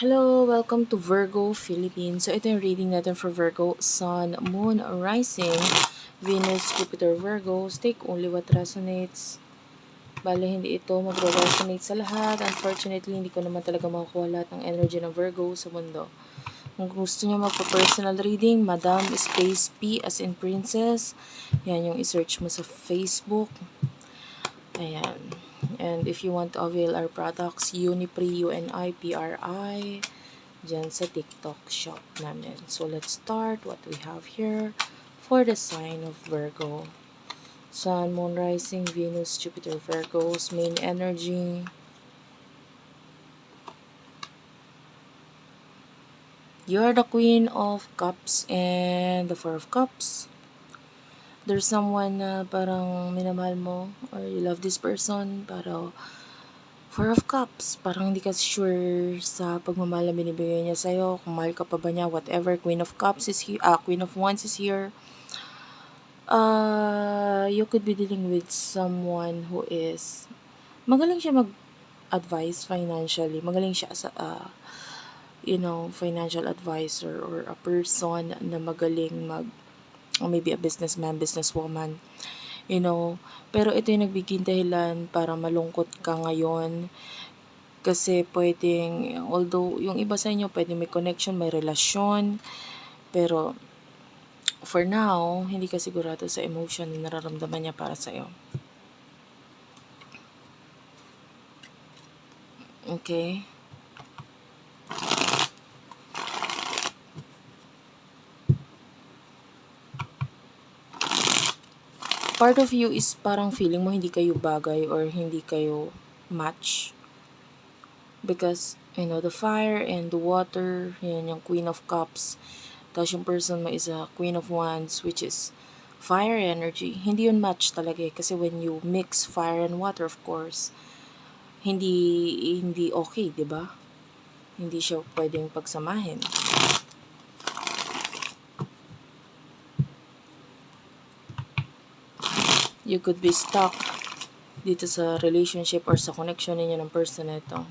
Hello, welcome to Virgo Philippines. So ito yung reading natin for Virgo, Sun, Moon, Rising, Venus, Jupiter, Virgo. Take only what resonates. Bale, hindi ito magre-resonate sa lahat. Unfortunately, hindi ko naman talaga makukuha lahat ng energy ng Virgo sa mundo. Kung gusto nyo magpa-personal reading, Madam Space P as in Princess. Yan yung isearch mo sa Facebook. Ayan. And if you want to avail our products, Unipri, U-N-I-P-R-I, dyan sa TikTok shop namin. So, let's start what we have here for the sign of Virgo. Sun, Moon, Rising, Venus, Jupiter, Virgo's main energy. You're the Queen of Cups and the Four of Cups there's someone na parang minamahal mo or you love this person pero Four of Cups, parang hindi ka sure sa pagmamahal na binibigay niya sa'yo, kung mahal ka pa ba niya, whatever, Queen of Cups is here, ah, Queen of Wands is here. Uh, you could be dealing with someone who is, magaling siya mag-advise financially, magaling siya sa, uh, you know, financial advisor or a person na magaling mag or maybe a businessman, businesswoman, you know. Pero ito yung nagbiging dahilan para malungkot ka ngayon. Kasi pwedeng, although yung iba sa inyo pwede may connection, may relasyon, pero for now, hindi ka sigurado sa emotion na nararamdaman niya para sa'yo. Okay? Part of you is parang feeling mo hindi kayo bagay or hindi kayo match. Because, you know, the fire and the water, yan yung Queen of Cups. Tapos yung person mo is a Queen of Wands, which is fire energy. Hindi yun match talaga eh. Kasi when you mix fire and water, of course, hindi, hindi okay, di ba? Hindi siya pwedeng pagsamahin. You could be stuck dito sa relationship or sa connection ninyo ng person na ito.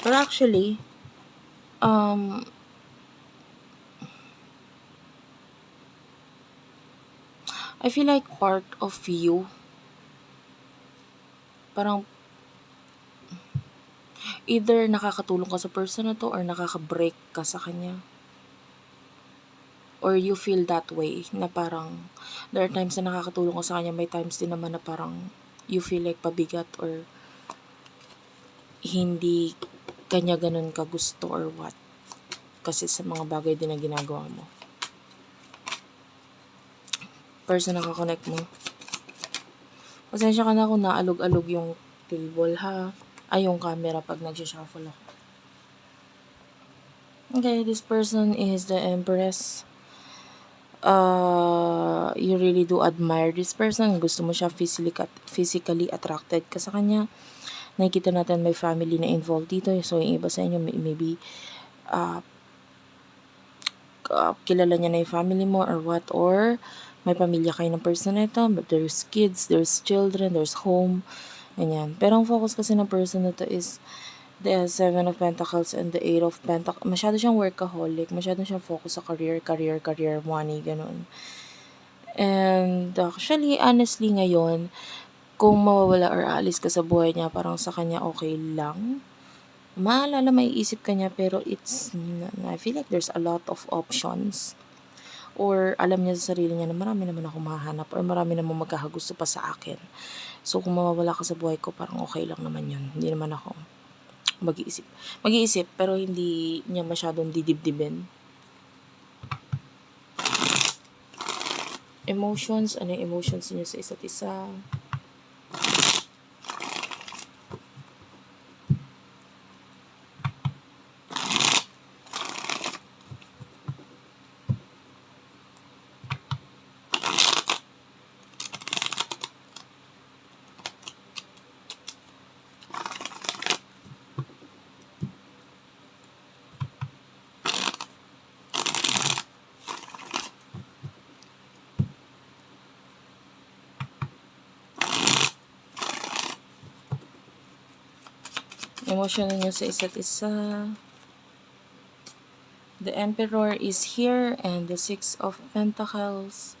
But actually, um, I feel like part of you, parang, either nakakatulong ka sa person na to or nakaka-break ka sa kanya or you feel that way na parang there are times na nakakatulong ko sa kanya may times din naman na parang you feel like pabigat or hindi kanya ganun ka gusto or what. Kasi sa mga bagay din na ginagawa mo. Person na kakonect mo. Pasensya ka na kung naalog-alog yung table ha? Ay yung camera pag nagsishuffle ako. Okay this person is the empress uh, you really do admire this person, gusto mo siya physically, physically attracted ka sa kanya, nakikita natin may family na involved dito. So, yung iba sa inyo, maybe, uh, uh, kilala niya na yung family mo or what, or may pamilya kayo ng person na ito, but there's kids, there's children, there's home, ganyan. Pero ang focus kasi ng person na to is, the Seven of Pentacles and the Eight of Pentacles. Masyado siyang workaholic. Masyado siyang focus sa career, career, career, money, ganun. And actually, honestly ngayon, kung mawawala or alis ka sa buhay niya, parang sa kanya okay lang. Maalala, may isip ka niya, pero it's, I feel like there's a lot of options. Or alam niya sa sarili niya na marami naman ako mahanap or marami naman magkakagusto pa sa akin. So, kung mawawala ka sa buhay ko, parang okay lang naman yun. Hindi naman ako mag-iisip. Mag-iisip, pero hindi niya masyadong didibdibin. Emotions, ano yung emotions niyo sa isa't isa? Emotion ninyo sa isa't isa. The Emperor is here and the Six of Pentacles.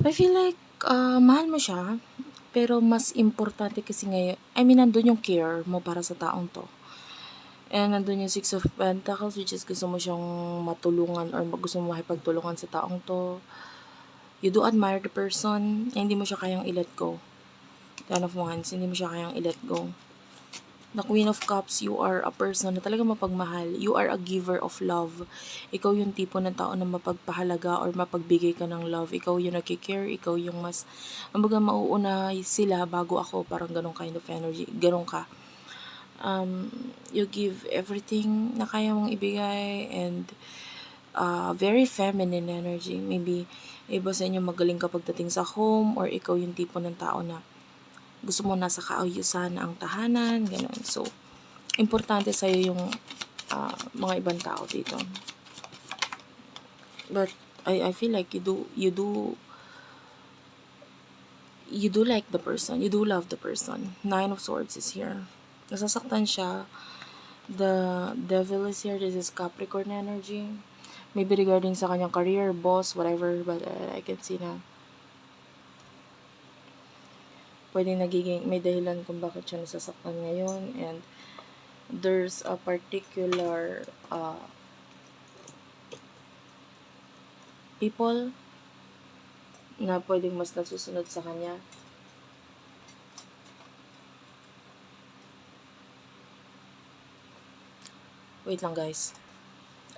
I feel like ah, mahal mo siya, pero mas importante kasi ngayon, I mean, nandun yung care mo para sa taong to. And nandun yung Six of Pentacles, which is gusto mo siyang matulungan or gusto mo makipagtulungan sa taong to. You do admire the person, eh, hindi mo siya kayang i-let go. Ten of Wands, hindi mo siya kayang i-let go. The Queen of Cups, you are a person na talaga mapagmahal. You are a giver of love. Ikaw yung tipo ng tao na mapagpahalaga or mapagbigay ka ng love. Ikaw yung nakikare, ikaw yung mas, kumbaga mauuna sila bago ako. Parang ganong kind of energy. Ganon ka. Um, you give everything na kaya mong ibigay and uh, very feminine energy. Maybe iba sa inyo magaling ka pagdating sa home or ikaw yung tipo ng tao na gusto mo nasa kaayusan ang tahanan, ganun. So, importante sa'yo yung ah, mga ibang tao dito. But, I, I feel like you do, you do, you do like the person. You do love the person. Nine of Swords is here. Nasasaktan siya. The Devil is here. This is Capricorn energy. Maybe regarding sa kanyang career, boss, whatever. But uh, I can see na pwedeng nagiging may dahilan kung bakit siya nasasaktan ngayon. And there's a particular uh, people na pwedeng mas nasusunod sa kanya. Wait lang guys.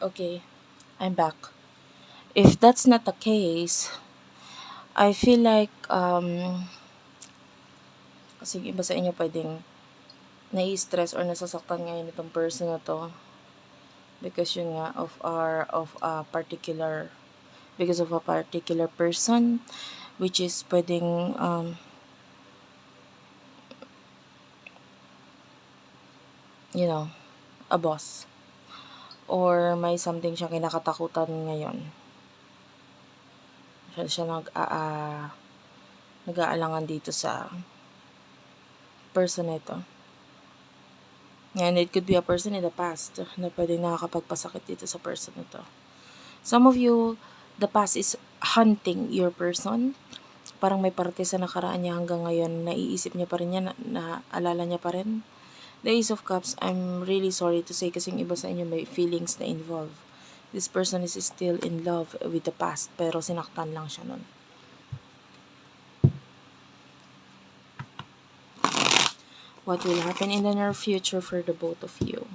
Okay I'm back. If that's not the case I feel like um kasi iba sa inyo pwedeng nai-stress or nasasaktan ngayon itong person na to? Because yun nga of our of a particular because of a particular person which is pwedeng um, you know a boss. Or may something siya kinakatakutan ngayon. Siya, siya nag uh, nag-aalangan dito sa person na ito. And it could be a person in the past na pwedeng nakakapagpasakit dito sa person na to. Some of you, the past is hunting your person. Parang may parte sa nakaraan niya hanggang ngayon, naiisip niya pa rin niya, na, naalala niya pa rin. The Ace of Cups, I'm really sorry to say kasi iba sa inyo may feelings na involved. This person is still in love with the past pero sinaktan lang siya nun. What will happen in the near future for the both of you.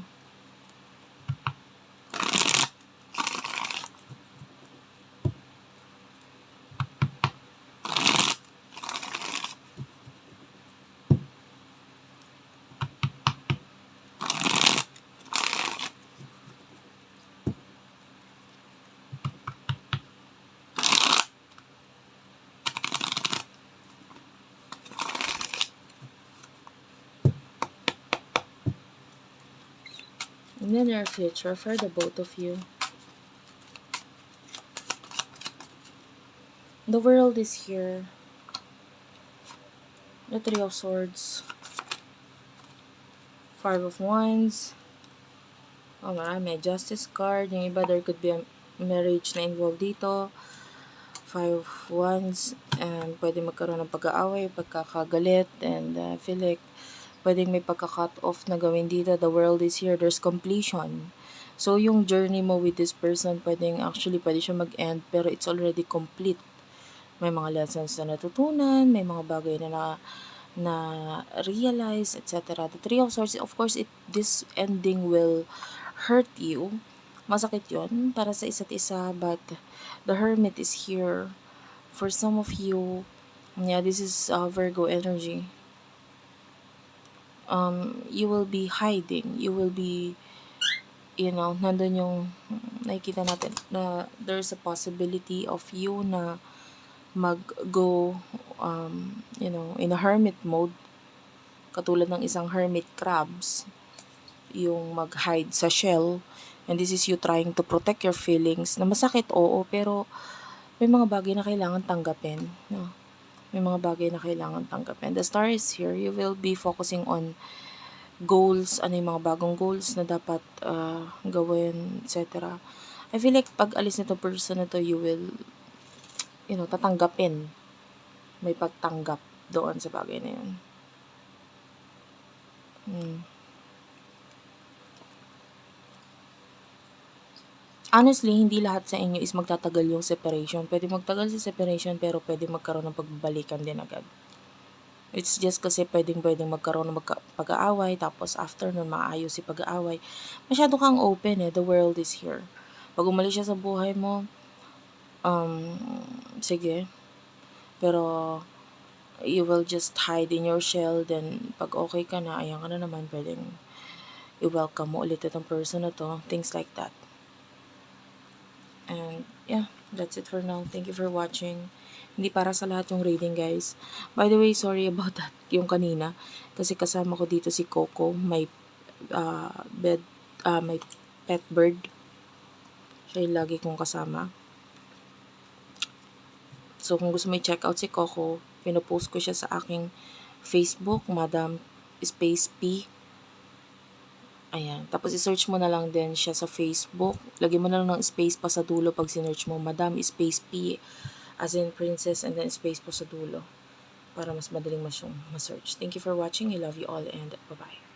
In the near future for the both of you. The world is here. The Three of Swords. Five of Wands. Oh, marami. Justice card. Yung iba, there could be a marriage na involved dito. Five of Wands. And pwede magkaroon ng pag-aaway, pagkakagalit. And uh, feel like pwedeng may pagka-cut off na gawin dito. The world is here. There's completion. So, yung journey mo with this person, pwedeng actually, pwede siya mag-end, pero it's already complete. May mga lessons na natutunan, may mga bagay na na, na realize, etc. The Three of Swords, of course, it, this ending will hurt you. Masakit yon para sa isa't isa, but the Hermit is here. For some of you, yeah, this is uh, Virgo energy um, you will be hiding. You will be, you know, nandun yung nakikita natin na there's a possibility of you na mag-go, um, you know, in a hermit mode. Katulad ng isang hermit crabs. Yung mag-hide sa shell. And this is you trying to protect your feelings. Na masakit, oo, pero may mga bagay na kailangan tanggapin. No? May mga bagay na kailangan tanggapin. The star is here. You will be focusing on goals, ano yung mga bagong goals na dapat ah, gawin, etc. I feel like pag alis nito person na to, you will, you know, tatanggapin. May pagtanggap doon sa bagay na yun. Hmm. Honestly, hindi lahat sa inyo is magtatagal yung separation. Pwede magtagal sa separation pero pwede magkaroon ng pagbabalikan din agad. It's just kasi pwedeng pwedeng magkaroon ng magka- pag-aaway tapos after nun maayos si pag-aaway. Masyado kang open eh. The world is here. Pag umalis siya sa buhay mo, um, sige. Pero you will just hide in your shell then pag okay ka na, ayan ka na naman, pwedeng i-welcome mo ulit itong person na to. Things like that. And yeah, that's it for now. Thank you for watching. Hindi para sa lahat yung reading, guys. By the way, sorry about that, yung kanina. Kasi kasama ko dito si Coco, may uh, bed, uh, may pet bird. Siya yung lagi kong kasama. So, kung gusto mo i-check out si Coco, pinopost ko siya sa aking Facebook, Madam Space P. Ayan. Tapos, i-search mo na lang din siya sa Facebook. Lagyan mo na lang ng space pa sa dulo pag sinearch mo, Madam Space P, as in princess, and then space po sa dulo. Para mas madaling mas yung ma-search. Thank you for watching. I love you all and bye-bye.